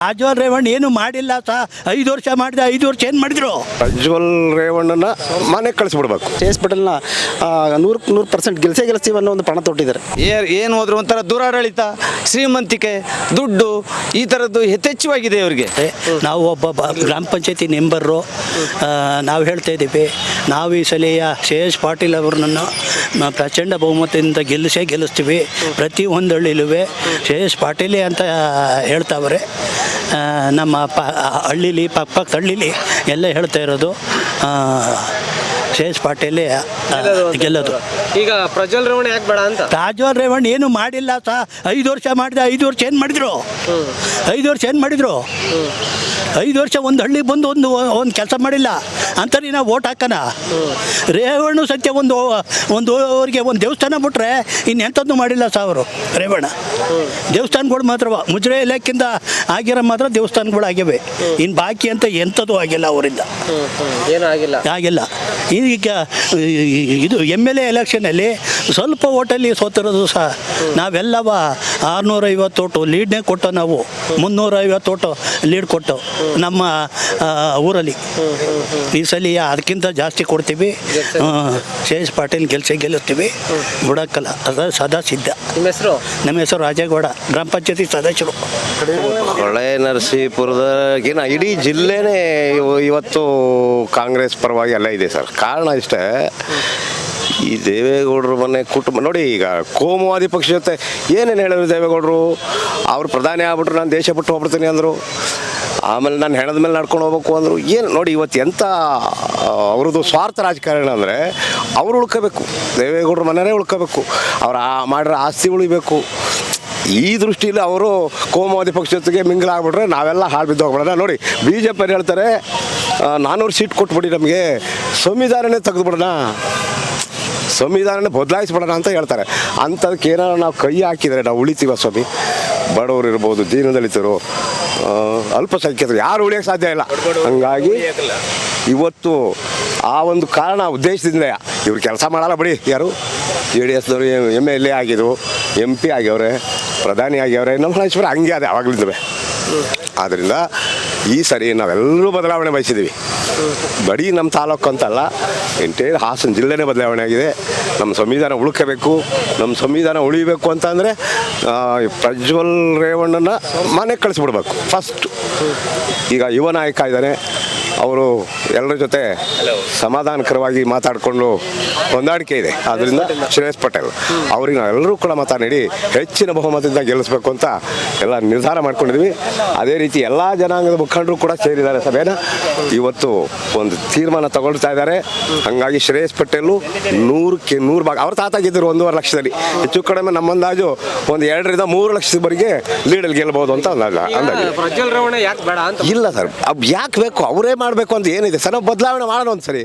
ರಾಜವಲ್ ರೇವಣ್ಣ ಏನು ಮಾಡಿಲ್ಲ ಸಹ ಐದು ವರ್ಷ ಮಾಡಿದ ಐದು ವರ್ಷ ಏನು ಮಾಡಿದ್ರು? ಪ್ರಜ್ವಲ್ ರೇವಣ್ಣನ ಮನೆಗೆ ಕಳಿಸ್ಬಿಡ್ಬೇಕು. ಹಾಸ್ಪಿಟಲ್ನ ನೂರ್ ಪಟೇಲ್ನ ನೂರಕ್ಕೆ ನೂರು ಪರ್ಸೆಂಟ್ ಗೆಲ್ಸೇ ಗೆಲ್ಸ್ತೀವಿ ಅನ್ನೋ ಒಂದು ಪಣ ತೊಟ್ಟಿದ್ದಾರೆ. ಏ- ಏನು ಹೋದ್ರು ಒಂಥರ ದುರಾಡಳಿತ ಶ್ರೀಮಂತಿಕೆ ದುಡ್ಡು ಈ ಥರದ್ದು ಯಥೇಚ್ಛವಾಗಿದೆ ಅವರಿಗೆ ನಾವು ಒಬ್ಬ ಬ- ಗ್ರಾಮ ಪಂಚಾಯತಿ ಮೆಂಬರು ನಾವು ಹೇಳ್ತಾ ಇದ್ದೀವಿ. ನಾವು ಈ ಸಲಿಯ ಸಿ ಎಸ್ ಪಾಟೀಲ್ ಅವ್ರನ್ನ ಪ್ರಚಂಡ ಬಹುಮತದಿಂದ ಗೆಲ್ಲಿಸೇ ಗೆಲ್ಲಿಸ್ತೀವಿ. ಪ್ರತಿ ಒಂದು ಹಳ್ಳಿಲುವೆ ಶ್ರೇಯಸ್ ಎಸ್ ಪಾಟೀಲೇ ಅಂತ ಹೇಳ್ತಾವ್ರೆ. ನಮ್ಮ ಪ ಹಳ್ಳಿಲಿ ಪಕ್ಕ ಪಕ್ಕದ ಹಳ್ಳಿಲಿ ಎಲ್ಲ ಹೇಳ್ತಾ ಇರೋದು ಶ್ರೇಯಸ್ ಪಾಟೀಲೇ ಗೆಲ್ಲೋದು ಈಗ ಪ್ರಜ್ವಲ್ ರೇವಣ್ಣ ಯಾಕೆ ಬೇಡ ಅಂತ? ಪ್ರಜ್ವಲ್ ರೇವಣ್ಣ ಏನು ಮಾಡಿಲ್ಲ ಸಾ ಐದು ವರ್ಷ ಮಾಡಿದೆ ಐದು ವರ್ಷ ಏನು ಮಾಡಿದ್ರು? ಐದು ವರ್ಷ ಏನು ಮಾಡಿದ್ರು? ಐದು ವರ್ಷ ಒಂದು ಹಳ್ಳಿಗೆ ಬಂದು ಒಂದು ಒಂದು ಕೆಲಸ ಮಾಡಿಲ್ಲ. ಅಂತಾರೆ ನಾವು ಓಟ್ ಹಾಕೋಣ ರೇವಣ್ಣ ಸತ್ಯ ಒಂದು ಒಂದು ಅವರಿಗೆ ಒಂದು ದೇವಸ್ಥಾನ ಬಿಟ್ರೆ ಇನ್ನೆಂಥದ್ದು ಮಾಡಿಲ್ಲ ಸಾವಿರು ಅವರು ರೇವಣ್ಣ. ದೇವಸ್ಥಾನಗಳು ಮಾತ್ರ ಮುಜರೆ ಇಲಾಖೆಯಿಂದ ಆಗಿರೋ ಮಾತ್ರ ದೇವಸ್ಥಾನಗಳು ಆಗಿವೆ. ಇನ್ನು ಬಾಕಿ ಅಂತ ಎಂಥದ್ದು ಆಗಿಲ್ಲ ಅವರಿಂದ. ಏನೂ ಆಗಿಲ್ಲ. ಆಗಿಲ್ಲ. ಈಗ ಇದು ಎಂ ಎಲ್ ಎ ಎಲೆಕ್ಷನಲ್ಲಿ ಸ್ವಲ್ಪ ಓಟಲ್ಲಿ ಸೋತಿರೋದು ಸಹ ನಾವೆಲ್ಲವ ಆರುನೂರೈವತ್ತು ಓಟು ಲೀಡ್ನೇ ಕೊಟ್ಟು ನಾವು ಮುನ್ನೂರೈವತ್ತು ಓಟು ಲೀಡ್ ಕೊಟ್ಟು ನಮ್ಮ ಊರಲ್ಲಿ. ಈ ಸಲ ಅದಕ್ಕಿಂತ ಜಾಸ್ತಿ ಕೊಡ್ತೀವಿ. ಶೇಜ್ ಪಾಟೀಲ್ ಗೆಲ್ಸೇ ಗೆಲ್ಲುತ್ತೀವಿ. ಬಿಡಕ್ಕಲ್ಲ ಅದ ಸದಾ ಸಿದ್ಧ. ನಿಮ್ಮ ಹೆಸರು? ನಮ್ಮ ಹೆಸರು ರಾಜೇಗೌಡ ಗ್ರಾಮ ಪಂಚಾಯತಿ ಸದಸ್ಯರು. ಹೊಳೆ ನರಸೀಪುರದಾಗಿನ ಇಡೀ ಜಿಲ್ಲೆನೇ ಇವ- ಇವತ್ತು ಕಾಂಗ್ರೆಸ್ ಪರವಾಗಿ ಎಲ್ಲ ಇದೆ ಸರ್. ಕಾರಣ ಇಷ್ಟೇ ಈ ದೇವೇಗೌಡರು ಮನೆ ಕುಟುಂಬ ನೋಡಿ ಈಗ ಕೋಮುವಾದಿ ಪಕ್ಷ ಜೊತೆ ಏನೇನು ಹೇಳಿದ್ರು ದೇವೇಗೌಡರು? ಅವ್ರು ಪ್ರಧಾನಿ ಆಗ್ಬಿಟ್ರು ನಾನು ದೇಶ ಬಿಟ್ಟು ಹೋಗ್ಬಿಡ್ತೀನಿ ಅಂದರು. ಆಮೇಲೆ ನಾನು ಹೆಣದ ಮೇಲೆ ನಡ್ಕೊಂಡು ಹೋಗ್ಬೇಕು ಅಂದರು ಏನು ನೋಡಿ ಇವತ್ತು ಎಂಥ ಅವ್ರದ್ದು ಸ್ವಾರ್ಥ ರಾಜಕಾರಣ ಅಂದರೆ ಅವ್ರು ಉಳ್ಕೋಬೇಕು. ದೇವೇಗೌಡರ ಮನೆಯೇ ಉಳ್ಕೋಬೇಕು. ಅವ್ರು ಆ, ಮಾಡಿರೋ ಆಸ್ತಿ ಉಳಿಬೇಕು. ಈ ದೃಷ್ಟಿಯಲ್ಲಿ ಅವರು ಕೋಮುವಾದಿ ಪಕ್ಷ ಜೊತೆಗೆ ಮಿಂಗಲ್ ಆಗ್ಬಿಟ್ರೆ ನಾವೆಲ್ಲ ಹಾಳು ಬಿದ್ದು ಹೋಗ್ಬಿಡೋಣ. ನೋಡಿ, ಬಿ ಜೆ ಪಿ ಹೇಳ್ತಾರೆ ನಾನ್ನೂರು ಸೀಟ್ ಕೊಟ್ಬಿಡಿ ನಮಗೆ. ಸಂವಿಧಾನನೇ ತೆಗೆದುಬಿಡೋಣ. ಸಂವಿಧಾನನೇ ಬದಲಾಯಿಸ್ಬಿಡೋಣ ಅಂತ ಹೇಳ್ತಾರೆ. ಅಂಥದಕ್ಕೆ ಏನಾರು ನಾವು ಕೈ ಹಾಕಿದರೆ ನಾವು ಉಳಿತೀವ ಸ್ವಾಮಿ? ಬಡವರು ಇರ್ಬೋದು, ದೀನದಲಿತರು ಅಲ್ಪಸಂಖ್ಯಾತರು, ಯಾರು ಉಳಿಯೋಕೆ ಸಾಧ್ಯ ಇಲ್ಲ. ಹಂಗಾಗಿ ಇವತ್ತು ಆ ಒಂದು ಕಾರಣ ಉದ್ದೇಶದಿಂದ ಇವ್ರು ಕೆಲಸ ಮಾಡಲ್ಲ ಬಿಡಿ ಯಾರು. ಜೆ ಡಿ ಎಸ್ನವರು ಎಂ ಎಲ್ ಎ ಆಗಿದ್ರು, ಎಂ ಪಿ ಆಗ್ಯವ್ರೆ ಪ್ರಧಾನಿ ಆಗ್ಯವ್ರೆ ನಮ್ಮ ಮಹೇಶ್ವರ ಹಂಗೆ ಅದೇ ಆವಾಗಲಿಂದವೆ ಆದ್ದರಿಂದ ಈ ಸರಿ ನಾವೆಲ್ಲರೂ ಬದಲಾವಣೆ ಬಯಸಿದ್ದೀವಿ. ಬರೀ ನಮ್ಮ ತಾಲೂಕು ಅಂತಲ್ಲ ಎಂಟೇರ್ ಹಾಸನ ಜಿಲ್ಲೆನೇ ಬದಲಾವಣೆ ಆಗಿದೆ. ನಮ್ಮ ಸಂವಿಧಾನ ಉಳ್ಕೋಬೇಕು, ನಮ್ಮ ಸಂವಿಧಾನ ಉಳಿಬೇಕು ಅಂತಂದರೆ ಪ್ರಜ್ವಲ್ ರೇವಣ್ಣನ ಮನೆಗೆ ಕಳಿಸ್ಬಿಡ್ಬೇಕು. ಫಸ್ಟ್ ಈಗ ಯುವ ನಾಯಕ ಇದ್ದಾನೆ ಅವರು ಎಲ್ಲರ ಜೊತೆ ಸಮಾಧಾನಕರವಾಗಿ ಮಾತಾಡಿಕೊಂಡು ಹೊಂದಾಣಿಕೆ ಇದೆ. ಆದ್ದರಿಂದ ಶ್ರೇಯಸ್ ಪಟೇಲ್ ಅವ್ರಿಗೆ ನಾವೆಲ್ಲರೂ ಕೂಡ ಮಾತಾಡಿ ಹೆಚ್ಚಿನ ಬಹುಮತದಿಂದ ಗೆಲ್ಲಿಸ್ಬೇಕು ಅಂತ ಎಲ್ಲ ನಿರ್ಧಾರ ಮಾಡ್ಕೊಂಡಿದ್ವಿ. ಅದೇ ರೀತಿ ಎಲ್ಲ ಜನಾಂಗದ ಮುಖಂಡರು ಕೂಡ ಸೇರಿದ್ದಾರೆ ಸಭೆನ ಇವತ್ತು ಒಂದು ತೀರ್ಮಾನ ತಗೊಳ್ತಾ ಇದ್ದಾರೆ. ಹಂಗಾಗಿ ಶ್ರೇಯಸ್ ಪಟೇಲು ನೂರಕ್ಕೆ ನೂರು ಭಾಗ ಅವ್ರ ತಾತಾಗಿದ್ದರು ಒಂದೂವರೆ ಲಕ್ಷದಲ್ಲಿ. ಹೆಚ್ಚು ಕಡಿಮೆ ನಮ್ಮ ಅಂದಾಜು ಒಂದು ಎರಡರಿಂದ ಮೂರು ಲಕ್ಷದವರೆಗೆ ಲೀಡಲ್ಲಿ ಗೆಲ್ಲಬಹುದು ಅಂತ ಅಂದಾಜು ಇಲ್ಲ ಸರ್. ಅವ್ ಯಾಕೆ ಬೇಕು? ಅವರೇ ಮಾಡಬೇಕು ಅಂತ ಏನಿದೆ? ನಾವು ಬದಲಾವಣೆ ಮಾಡೋಣ ಒಂದು ಸರಿ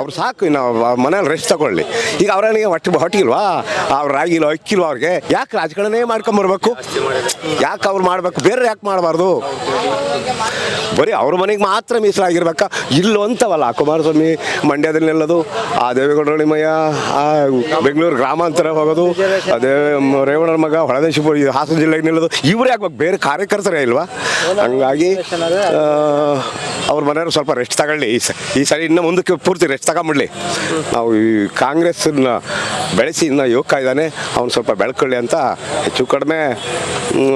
ಅವ್ರು ಸಾಕು, ಇನ್ನು ಮನೇಲಿ ರೆಸ್ಟ್ ತಗೊಳ್ಳಿ. ಈಗ ಅವರನಿಗೆ ಹೊಟ್ಟೆ ಹೊಟ್ಟಿಲ್ವಾ ಅವ್ರು ರಾಗಿಲ್ಲ ಅಕ್ಕಿಲ್ವ ಅವ್ರಿಗೆ. ಯಾಕೆ ರಾಜಕಾರಣನೇ ಮಾಡ್ಕೊಂಬರ್ಬೇಕು? ಯಾಕೆ ಅವ್ರು ಮಾಡಬೇಕು? ಬೇರೆ ಯಾಕೆ ಮಾಡಬಾರ್ದು? ಬರೀ ಅವ್ರ ಮನೆಗೆ ಮಾತ್ರ ಮೀಸಲಾಗಿರ್ಬೇಕಾ? ಇಲ್ಲೋ ಅಂತವಲ್ಲ. ಕುಮಾರಸ್ವಾಮಿ ಮಂಡ್ಯದಲ್ಲಿ ನಿಲ್ಲೋದು, ಆ ದೇವೇಗೌಡ ನಿಮ್ಮಯ್ಯ, ಆ ಬೆಂಗಳೂರು ಗ್ರಾಮಾಂತರ ಹೋಗೋದು ಅದೇ ರೇವಣರ ಮಗ, ಹೊಳದೇಶಪುರ ಇದು ಹಾಸನ ಜಿಲ್ಲೆಗೆ ನಿಲ್ಲೋದು, ಇವರೇ ಯಾಕೆ ಬೇಕು? ಬೇರೆ ಕಾರ್ಯಕರ್ತರೇ ಇಲ್ವಾ? ಹಂಗಾಗಿ ಅವ್ರ ಮನೆಯವರು ಸ್ವಲ್ಪ ರೆಸ್ಟ್ ತಗೊಳ್ಳಿ. ಈ ಸರಿ ಇನ್ನೂ ಮುಂದಕ್ಕೆ ಪೂರ್ತಿ ರೆಸ್ಟ್ ತಗೊಂಬಿಡ್ಲಿ. ನಾವು ಈ ಕಾಂಗ್ರೆಸ್ನ ಬೆಳೆಸಿ ಇನ್ನೂ ಯುವಕ ಇದ್ದಾನೆ. ಅವ್ನು ಸ್ವಲ್ಪ ಬೆಳ್ಕೊಳ್ಳಿ ಅಂತ. ಹೆಚ್ಚು ಕಡಿಮೆ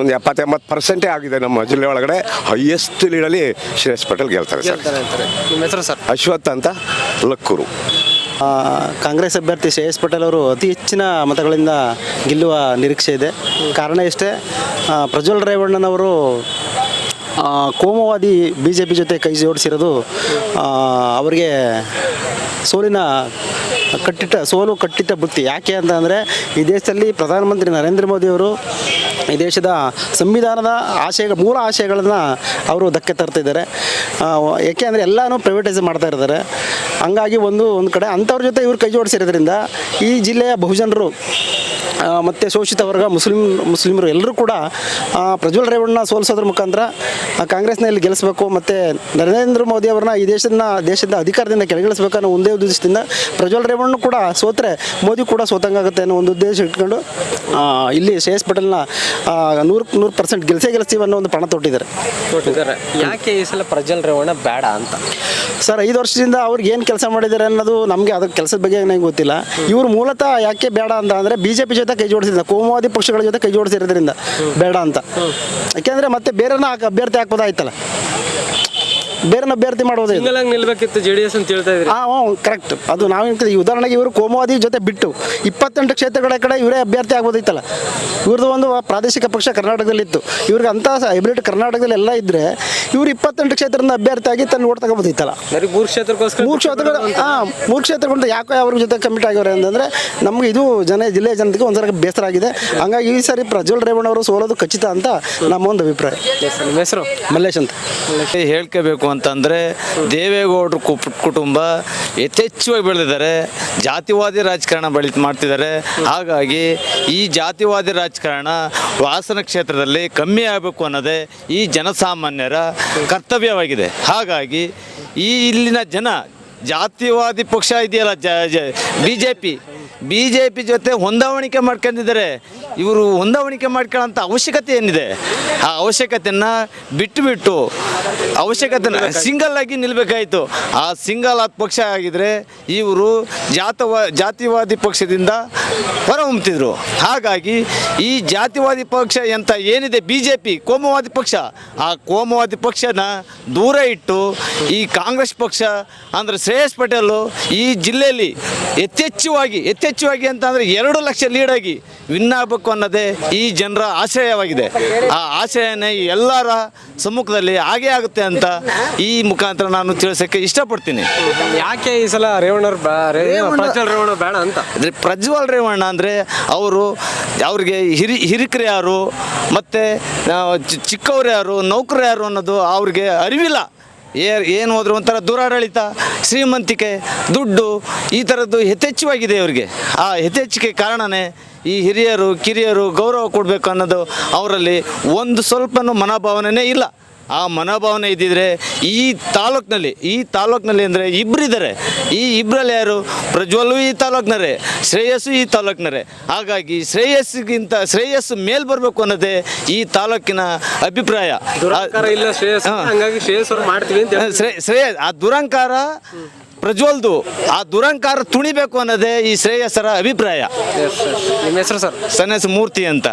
ಒಂದು ಎಪ್ಪತ್ತೆಂಬತ್ತು ಪರ್ಸೆಂಟೇ ಆಗಿದೆ ನಮ್ಮ ಜಿಲ್ಲೆ ಒಳಗಡೆ. ಹೈಯೆಸ್ಟ್ ಲೀಡಲ್ಲಿ ಶ್ರೇಯಸ್ ಪಟೇಲ್ ಗೆಲ್ತಾರೆ ಸರ್. ನಿಮ್ಮ ಹೆಸರು ಸರ್? ಅಶ್ವಥ್ ಅಂತ ಲಕ್ಕೂರು. ಕಾಂಗ್ರೆಸ್ ಅಭ್ಯರ್ಥಿ ಶ್ರೇಯಸ್ ಪಟೇಲ್ ಅವರು ಅತಿ ಹೆಚ್ಚಿನ ಮತಗಳಿಂದ ಗೆಲ್ಲುವ ನಿರೀಕ್ಷೆ ಇದೆ. ಕಾರಣ ಇಷ್ಟೇ ಪ್ರಜ್ವಲ್ ರೇವಣ್ಣನವರು ಕೋಮವಾದಿ ಬಿ ಜೆ ಪಿ ಜೊತೆ ಕೈ ಜೋಡಿಸಿರೋದು ಅವರಿಗೆ ಸೋಲಿನ ಕಟ್ಟಿಟ್ಟ ಸೋಲು ಕಟ್ಟಿಟ್ಟ ಬುತ್ತಿ. ಯಾಕೆ ಅಂತ ಅಂದರೆ ಈ ದೇಶದಲ್ಲಿ ಪ್ರಧಾನಮಂತ್ರಿ ನರೇಂದ್ರ ಮೋದಿಯವರು ಈ ದೇಶದ ಸಂವಿಧಾನದ ಆಶಯ ಮೂಲ ಆಶಯಗಳನ್ನು ಅವರು ಧಕ್ಕೆ ತರ್ತಿದ್ದಾರೆ ಏಕೆ ಅಂದರೆ ಎಲ್ಲನೂ ಪ್ರೈವೇಟೈಸ್ ಮಾಡ್ತಾ ಇರ್ತಾರೆ. ಹಂಗಾಗಿ ಒಂದು ಒಂದು ಕಡೆ ಅಂಥವ್ರ ಜೊತೆ ಇವ್ರು ಕೈ ಜೋಡಿಸಿರೋದ್ರಿಂದ ಈ ಜಿಲ್ಲೆಯ ಬಹುಜನರು ಮತ್ತು ಶೋಷಿತ ವರ್ಗ ಮುಸ್ಲಿಂ ಮುಸ್ಲಿಮರು ಎಲ್ಲರೂ ಕೂಡ ಪ್ರಜ್ವಲ್ ರೇವಣ್ಣ ಸೋಲಿಸೋದ್ರ ಮುಖಾಂತರ ಆ, ಕಾಂಗ್ರೆಸ್ನಲ್ಲಿ ಗೆಲ್ಲಿಸಬೇಕು ಮತ್ತು ನರೇಂದ್ರ ಮೋದಿ ಅವ್ರನ್ನ ಈ ದೇಶದ ದೇಶದ ಅಧಿಕಾರದಿಂದ ಕೆಳಗಿಳಿಸಬೇಕು ಅನ್ನೋ ಒಂದೇ ಉದ್ದೇಶದಿಂದ ಪ್ರಜ್ವಲ್ ರೇವಣ್ಣ ಕೂಡ ಸೋತ್ರೆ ಮೋದಿ ಕೂಡ ಸೋತಂಗಾಗುತ್ತೆ ಅನ್ನೋ ಒಂದು ಉದ್ದೇಶ ಇಟ್ಕೊಂಡು ಇಲ್ಲಿ ಶ್ರೇಯಸ್ ಪಟೇಲ್ನ ನೂರು ನೂರು ಪರ್ಸೆಂಟ್ ಗೆಲ್ಸೇ ಗೆಲ್ಸ್ತೀವಿ ಅನ್ನೋ ಒಂದು ಪಣ ತೊಟ್ಟಿದ್ದಾರೆ. ಯಾಕೆ ಈ ಸಲ ಪ್ರಜ್ವಲ್ ರೇವಣ್ಣ ಬೇಡ ಅಂತ? ಸರ್ ಐದು ವರ್ಷದಿಂದ ಅವ್ರಿಗೆ ಏನು ಕೆಲಸ ಮಾಡಿದ್ದಾರೆ ಅನ್ನೋದು ನಮಗೆ ಅದಕ್ಕೆ ಕೆಲಸದ ಬಗ್ಗೆ ನನಗೆ ಗೊತ್ತಿಲ್ಲ. ಇವರು ಮೂಲತಃ ಯಾಕೆ ಬೇಡ ಅಂತ ಅಂದರೆ ಬಿ ಜೆ ಪಿ ಜೊತೆ ಕೈ ಜೋಡಿಸಿದ ಕೋಮುವಾದಿ ಪಕ್ಷಗಳ ಜೊತೆ ಕೈ ಜೋಡಿಸಿರೋದ್ರಿಂದ. ಬೇಡ ಅಂತ. ಯಾಕೆಂದ್ರೆ ಮತ್ತೆ ಬೇರೆನ ಅಭ್ಯರ್ಥಿ ಹಾಕ್ಬೋದಾಯ್ತಲ್ಲ. ಬೇರೆನ ಅಭ್ಯರ್ಥಿ ಮಾಡೋದೇ ಸಿಂಗಲ್ ಆಗಿ ನಿಲ್ಬೇಕಿತ್ತು ಜೆ ಡಿ ಎಸ್ ಅಂತ ಹೇಳ್ತಾ ಇದ್ರಿ ಹಾಂ ಹ್ಞೂ ಕರೆಕ್ಟ್ ಅದು ನಾವು ಈ ಉದಾಹರಣೆಗೆ ಇವರು ಕೋಮುವಾದಿ ಜೊತೆ ಬಿಟ್ಟು ಇಪ್ಪತ್ತೆಂಟು ಕ್ಷೇತ್ರಗಳ ಕಡೆ ಇವರೇ ಅಭ್ಯರ್ಥಿ ಆಗ್ಬೋದಿತ್ತಲ್ಲ ಇವ್ರದ್ದು ಒಂದು ಪ್ರಾದೇಶಿಕ ಪಕ್ಷ ಕರ್ನಾಟಕದಲ್ಲಿ ಇತ್ತು ಇವ್ರಿಗೆ ಅಂಥ ಹೈಬ್ರಿಡ್ ಕರ್ನಾಟಕದಲ್ಲಿ ಎಲ್ಲ ಇದ್ದರೆ ಇವ್ರು ಇಪ್ಪತ್ತೆಂಟು ಕ್ಷೇತ್ರದಿಂದ ಅಭ್ಯರ್ಥಿ ಆಗಿ ತನ್ನ ಓಟ್ ತಗೋಬೋದಿತ್ತಲ್ಲ. ಬರೀ ಮೂರು ಕ್ಷೇತ್ರಕ್ಕೋಸ್ಕರ ಮೂರು ಕ್ಷೇತ್ರಗಳು ಹಾಂ ಮೂರು ಕ್ಷೇತ್ರಗಳಿಂದ ಯಾಕೆ ಅವ್ರ ಜೊತೆ ಕಮಿಟ್ ಆಗ್ಯವ್ರೆ ಅಂತಂದರೆ ನಮ್ಗೆ ಇದು ಜನ ಜಿಲ್ಲೆಯ ಜನತೆಗೆ ಒಂಥರ ಬೇಸರ ಆಗಿದೆ. ಹಂಗಾಗಿ ಈ ಸಾರಿ ಪ್ರಜ್ವಲ್ ರೇವಣ್ಣ ಅವರು ಸೋಲೋದು ಖಚಿತ ಅಂತ ನಮ್ಮ ಒಂದು ಅಭಿಪ್ರಾಯ. ನಿಮ್ಮ ಹೆಸರು? ಮಲ್ಲೇಶ್ ಅಂತ. ಹೇಳ್ಕೋಬೇಕು ಅಂತಂದರೆ ದೇವೇಗೌಡರ ಕುಟುಂಬ ಯಥೇಚ್ಛವಾಗಿ ಬೆಳೆದಿದ್ದಾರೆ. ಜಾತಿವಾದಿ ರಾಜಕಾರಣ ಬೆಳಿ ಮಾಡ್ತಿದ್ದಾರೆ. ಹಾಗಾಗಿ ಈ ಜಾತಿವಾದಿ ರಾಜಕಾರಣ ವಾಸನ ಕ್ಷೇತ್ರದಲ್ಲಿ ಕಮ್ಮಿ ಆಗಬೇಕು ಅನ್ನೋದೇ ಈ ಜನಸಾಮಾನ್ಯರ ಕರ್ತವ್ಯವಾಗಿದೆ. ಹಾಗಾಗಿ ಈ ಇಲ್ಲಿನ ಜನ ಜಾತಿವಾದಿ ಪಕ್ಷ ಇದೆಯಲ್ಲ ಜ, B J P B J P ಜೊತೆ ಹೊಂದಾವಣಿಕೆ ಮಾಡ್ಕೊಂಡಿದ್ದಾರೆ. ಇವರು ಹೊಂದಾವಣಿಕೆ ಮಾಡ್ಕೊಳ್ಳೋಂಥ ಅವಶ್ಯಕತೆ ಏನಿದೆ? ಆ ಅವಶ್ಯಕತೆಯನ್ನು ಬಿಟ್ಟುಬಿಟ್ಟು ಬಿಟ್ಟು ಅವಶ್ಯಕತೆ ಸಿಂಗಲ್ ಆಗಿ ನಿಲ್ಲಬೇಕಾಯಿತು ಆ ಸಿಂಗಲ್ ಆದ ಪಕ್ಷ ಆಗಿದ್ರೆ ಇವರು ಜಾತವಾ, ಜಾತಿವಾದಿ ಪಕ್ಷದಿಂದ ಹೊರಹೊಮ್ಮತಿದ್ರು ಹಾಗಾಗಿ ಈ ಜಾತಿವಾದಿ ಪಕ್ಷ ಅಂತ ಏನಿದೆ? ಬಿ ಜೆ ಪಿ ಕೋಮುವಾದಿ ಪಕ್ಷ. ಆ ಕೋಮವಾದಿ ಪಕ್ಷನ ದೂರ ಇಟ್ಟು ಈ ಕಾಂಗ್ರೆಸ್ ಪಕ್ಷ ಅಂದರೆ ಶ್ರೇಯಸ್ ಪಟೇಲು ಈ ಜಿಲ್ಲೆಯಲ್ಲಿ ಯಥೇಚ್ಛವಾಗಿ ಯಥೇಚ್ಛವಾಗಿ ಅಂತ ಅಂದರೆ ಎರಡು ಲಕ್ಷ ಲೀಡಾಗಿ ವಿನ್ ಆಗಬೇಕು ಅನ್ನೋದೇ ಈ ಜನರ ಆಶಯವಾಗಿದೆ ಆ ಆಶಯನೇ ಎಲ್ಲರ ಸಮ್ಮುಖದಲ್ಲಿ ಹಾಗೆ ಆಗುತ್ತೆ ಅಂತ ಈ ಮುಖಾಂತರ ನಾನು ತಿಳಿಸೋಕ್ಕೆ ಇಷ್ಟಪಡ್ತೀನಿ. ಯಾಕೆ ಈ ಸಲ ರೇವಣ್ಣ ರೇವಣ್ಣ ಬೇಡ ಅಂತ? ಅಂದ್ರೆ ಪ್ರಜ್ವಲ್ ರೇವಣ್ಣ ಅಂದರೆ ಅವರು ಅವ್ರಿಗೆ ಹಿರಿ ಹಿರಿಕರು ಯಾರು ಮತ್ತು ಚಿಕ್ಕವ್ರು ಯಾರು ನೌಕರ ಯಾರು ಅನ್ನೋದು ಅವ್ರಿಗೆ ಅರಿವಿಲ್ಲ. ಏ ಏನು ಹೋದ್ರು ಒಂಥರ ದುರಾಡಳಿತ, ಶ್ರೀಮಂತಿಕೆ, ದುಡ್ಡು, ಈ ಥರದ್ದು ಯಥೇಚ್ಛವಾಗಿದೆ ಅವರಿಗೆ ಆ ಯಥೇಚ್ಛಿಗೆ ಕಾರಣನೇ ಈ ಹಿರಿಯರು, ಕಿರಿಯರು ಗೌರವ ಕೊಡಬೇಕು ಅನ್ನೋದು ಅವರಲ್ಲಿ ಒಂದು ಸ್ವಲ್ಪನೂ ಮನೋಭಾವನೆಯೇ ಇಲ್ಲ. ಆ ಮನೋಭಾವನೆ ಇದ್ದಿದ್ರೆ ಈ ತಾಲೂಕಿನಲ್ಲಿ ಈ ತಾಲೂಕಿನಲ್ಲಿ ಅಂದರೆ ಇಬ್ಬರಿದ್ದಾರೆ ಈ ಇಬ್ಬರಲ್ಲಿ ಯಾರು? ಪ್ರಜ್ವಲ್ಲು ಈ ತಾಲೂಕಿನರೇ ಶ್ರೇಯಸ್ಸು ಈ ತಾಲೂಕಿನರೇ ಹಾಗಾಗಿ ಶ್ರೇಯಸ್ಸಿಗಿಂತ ಶ್ರೇಯಸ್ಸು ಮೇಲ್ ಬರಬೇಕು ಅನ್ನೋದೇ ಈ ತಾಲೂಕಿನ ಅಭಿಪ್ರಾಯ. ಶ್ರೇಯಸ್ ಆ ದುರಂಕಾರ ಪ್ರಜ್ವಲ್ದು ಆ ದುರಂಕಾರ ತುಣಿಬೇಕು ಅನ್ನೋದೇ ಈ ಶ್ರೇಯಸ್ಸರ ಅಭಿಪ್ರಾಯ. ನಿಮ್ಮ ಹೆಸರು ಸರ್? ಮೂರ್ತಿ ಅಂತ.